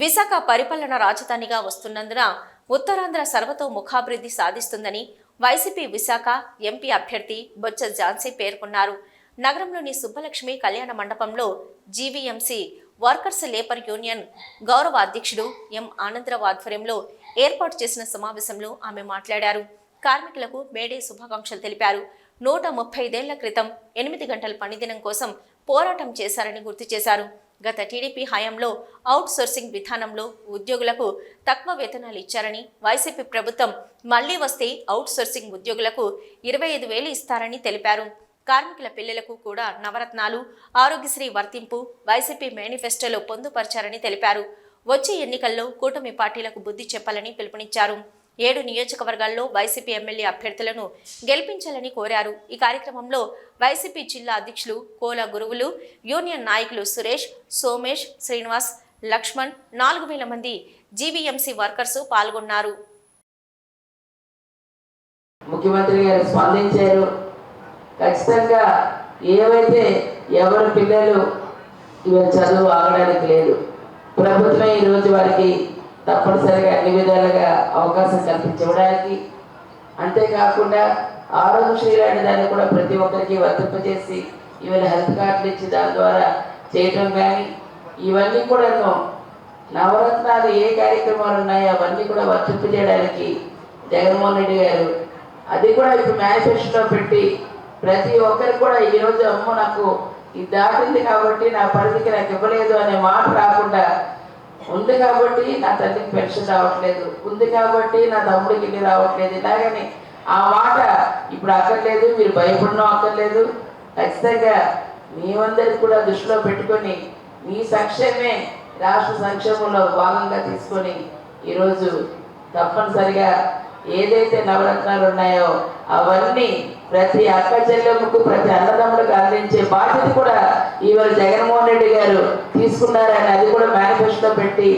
విశాఖ పరిపాలన రాజధానిగా వస్తున్నందున ఉత్తరాంధ్ర సర్వతో ముఖాభివృద్ధి సాధిస్తుందని వైసీపీ విశాఖ ఎంపీ అభ్యర్థి బొత్స ఝాన్సీ పేర్కొన్నారు. నగరంలోని సుబ్బలక్ష్మి కళ్యాణ మండపంలో జీవీఎంసీ వర్కర్స్ లేబర్ యూనియన్ గౌరవ అధ్యక్షుడు ఎం ఆనందరావు ఆధ్వర్యంలో ఏర్పాటు చేసిన సమావేశంలో ఆమె మాట్లాడారు. కార్మికులకు మేడే శుభాకాంక్షలు తెలిపారు. నూట ముప్పై ఐదేళ్ళ క్రితం ఎనిమిది గంటల పనిదినం కోసం పోరాటం చేశారని గుర్తు చేశారు. గత టీడీపీ హయాంలో అవుట్ సోర్సింగ్ విధానంలో ఉద్యోగులకు తక్కువ వేతనాలు ఇచ్చారని వైసీపీ ప్రభుత్వం మళ్ళీ వస్తే అవుట్ సోర్సింగ్ ఉద్యోగులకు ఇరవై ఐదు వేలు ఇస్తారని తెలిపారు. కార్మికుల పిల్లలకు కూడా నవరత్నాలు ఆరోగ్యశ్రీ వర్తింపు వైసీపీ మేనిఫెస్టోలో పొందుపరిచారని తెలిపారు. వచ్చే ఎన్నికల్లో కూటమి పార్టీలకు బుద్ధి చెప్పాలని పిలుపునిచ్చారు. ఏడు నియోజకవర్గాల్లో వైసీపీ ఎమ్మెల్యే అభ్యర్థులను గెలిపించాలని కోరారు. ఈ కార్యక్రమంలో వైసీపీ జిల్లా అధ్యక్షులు కోల గురువులు యూనియన్ నాయకులు సురేష్ సోమేష్ శ్రీనివాస్ లక్ష్మణ్ నాలుగు వేల మంది జీవీఎంసీ వర్కర్స్ పాల్గొన్నారు. ముఖ్యమంత్రి గారు స్పందించారు. ఖచ్చితంగా ఏవైతే ఎవరి పిల్లలు ఇవాళ చదువు ఆగడానికి లేదు ప్రభుత్వం ఈరోజు వారికి తప్పనిసరిగా అన్ని విధాలుగా అవకాశం కల్పించడానికి అంతేకాకుండా ఆరోగ్యశ్రీ లాంటి దాన్ని కూడా ప్రతి ఒక్కరికి వర్తింపజేసి ఇవాళ హెల్త్ కార్డులు ఇచ్చి దాని ద్వారా చేయటం కానీ ఇవన్నీ కూడా నవరత్నాలు ఏ కార్యక్రమాలు ఉన్నాయో అవన్నీ కూడా వర్తింపజేయడానికి జగన్మోహన్ రెడ్డి గారు అది కూడా ఇప్పుడు మేనిఫెస్టోలో పెట్టి ప్రతి ఒక్కరికి కూడా ఈరోజు అమ్మ నాకు ఇది దాటింది కాబట్టి నా పరిధికి నాకు ఇవ్వలేదు అనే మాట రాకుండా ఉంది కాబట్టి నా తల్లికి పెన్షన్ రావట్లేదు. ఉంది కాబట్టి నా తమ్ముడికి ఇల్లు రావట్లేదు. ఇలాగని ఆ మాట ఇప్పుడు అక్కర్లేదు మీరు భయపడడం అక్కర్లేదు. ఖచ్చితంగా మేమందరికి కూడా దృష్టిలో పెట్టుకొని మీ సంక్షేమే రాష్ట్ర సంక్షేమంలో భాగంగా తీసుకొని ఈరోజు తప్పనిసరిగా ఏదైతే నవరత్నాలు ఉన్నాయో అవన్నీ ప్రతి అక్క చెల్లెమ్మకు ప్రతి అన్నదమ్ములకు అందించే బాధ్యత కూడా ఇవాళ జగన్మోహన్ రెడ్డి గారు తీసుకున్నారని అది కూడా మేనిఫెస్టో పెట్టి